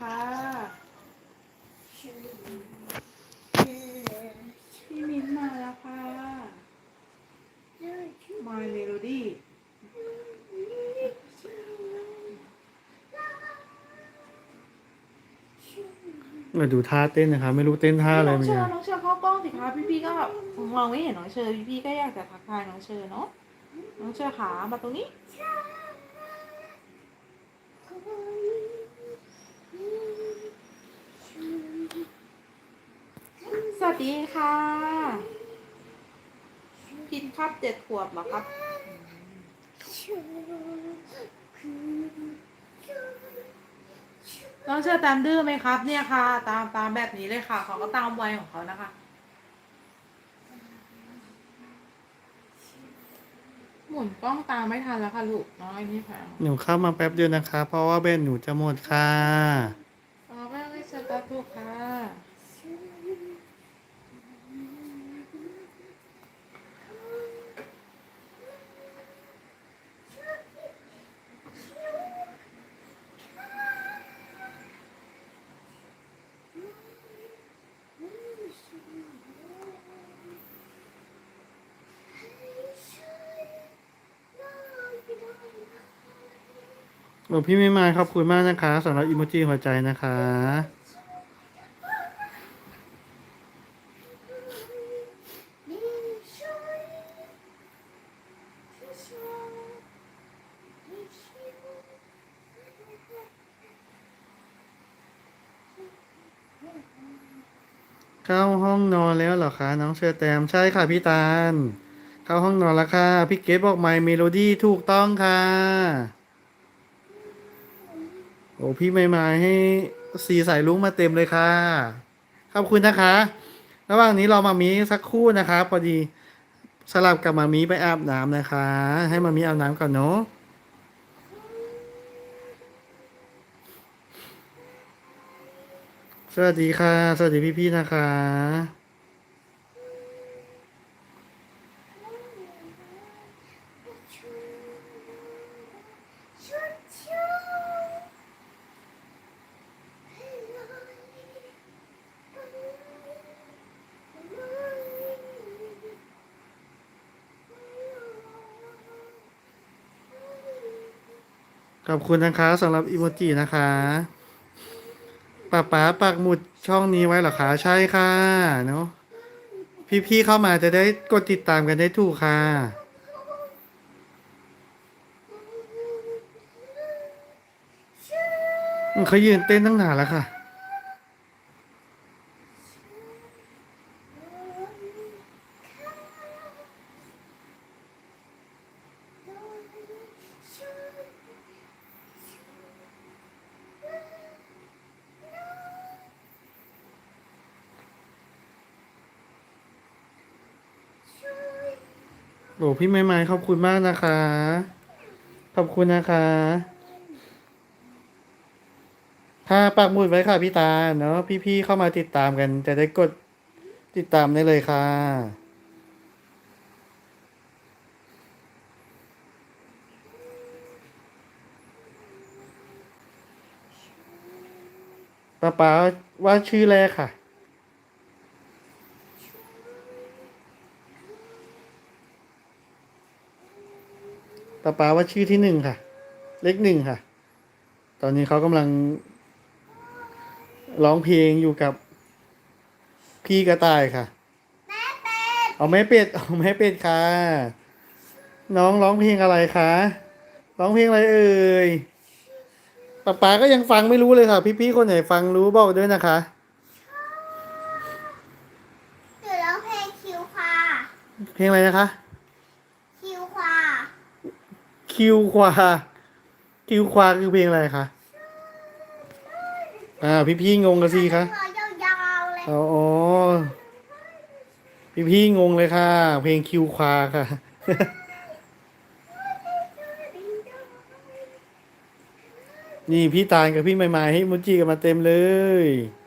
ค่ะพี่มิ้นมาแล้วค่ะ My Melody มาดูท่าเต้นนะคะ ไม่รู้เต้นท่าอะไรน้องเหมือนเชอกันร์น้องเชอร์เข้ากล้องสิคะพี่พี่ๆก็มองไม่เห็นน้องเชอร์พี่พี่ๆก็อยากจะทักทายน้องเชอร์เนาะ น้องเชอร์ขามาตรงนี้ สวัสดีค่ะกินครับเจ็ดขวบเหรอครับ น้องเชอร์ตามดื้อไหมครับ เนี่ยค่ะ ตามตามแบบนี้เลยค่ะ เขาก็ตามวัยของเขานะคะ หมุนกล้องตามไม่ทันแล้วค่ะลูกน้อยนี่ค่ะหนูเข้ามาแป๊บเดียวนะคะ เพราะว่าเบนหนูจะหมดค่ะอ๋อไม่ไม่สตาร์ทถูกค่ะ โอ้พี่ไม่มาขอบคุณมากนะคะสำหรับอิโมจิหัวใจนะคะ เข้าห้องนอนแล้วเหรอคะ น้องเชอแตมใช่ค่ะพี่ตาล เข้าห้องนอนแล้วค่ะ พี่เกดบอกไมเมโลดี้ถูกต้องค่ะ โอ้พี่ไม่มาให้สีสายลุ้งมาเต็มเลยค่ะขอบคุณนะคะ ระหว่างนี้เรามามีสักคู่นะคะพอดีสลับกับมามีไปอาบน้ำนะคะ ให้มามีอาบน้ำก่อนเนาะสวัสดีค่ะ สวัสดีพี่ๆนะคะ ขอบคุณนะคะสำหรับอีโมจินะคะป้าป๋าปักหมุดช่องนี้ไว้เหรอคะใช่ค่ะเนาะพี่ๆเข้ามาจะได้กดติดตามกันได้ถูกค่ะเขายืนเต้นตั้งนานแล้วค่ะ โอ้พี่ไม้ไม้ขอบคุณมากนะคะ ขอบคุณนะคะค่ะปักหมุดไว้ค่ะพี่ตาเนาะพี่ๆเข้ามาติดตามกันจะได้กดติดตามได้เลยค่ะป้าป๋าว่าชื่อแรกค่ะ ป้าป๋าว่าชื่อที่หนึ่งค่ะ เลขหนึ่งค่ะ ตอนนี้เขากำลังร้องเพลงอยู่กับพี่กระต่ายค่ะ เอาแม่เป็ด เอาแม่เป็ดค่ะ น้องร้องเพลงอะไรคะ ร้องเพลงอะไรเอ่ยป้าป๋าก็ยังฟังไม่รู้เลยค่ะ พี่ๆคนไหนฟังรู้บอกด้วยนะคะหนูร้องเพลงคิวค่ะ เพลงอะไรนะคะคิวค่ะ คิวควา คิวควาคือเพลงอะไรคะ อ่า พี่ๆงงกันสิคะร้องยาวๆเลยอ๋อ พี่ๆงงเลยค่ะ เพลงคิวควาค่ะ นี่พี่ตาลกับพี่ไม้ไม้ให้มุจิกันมาเต็มเลยห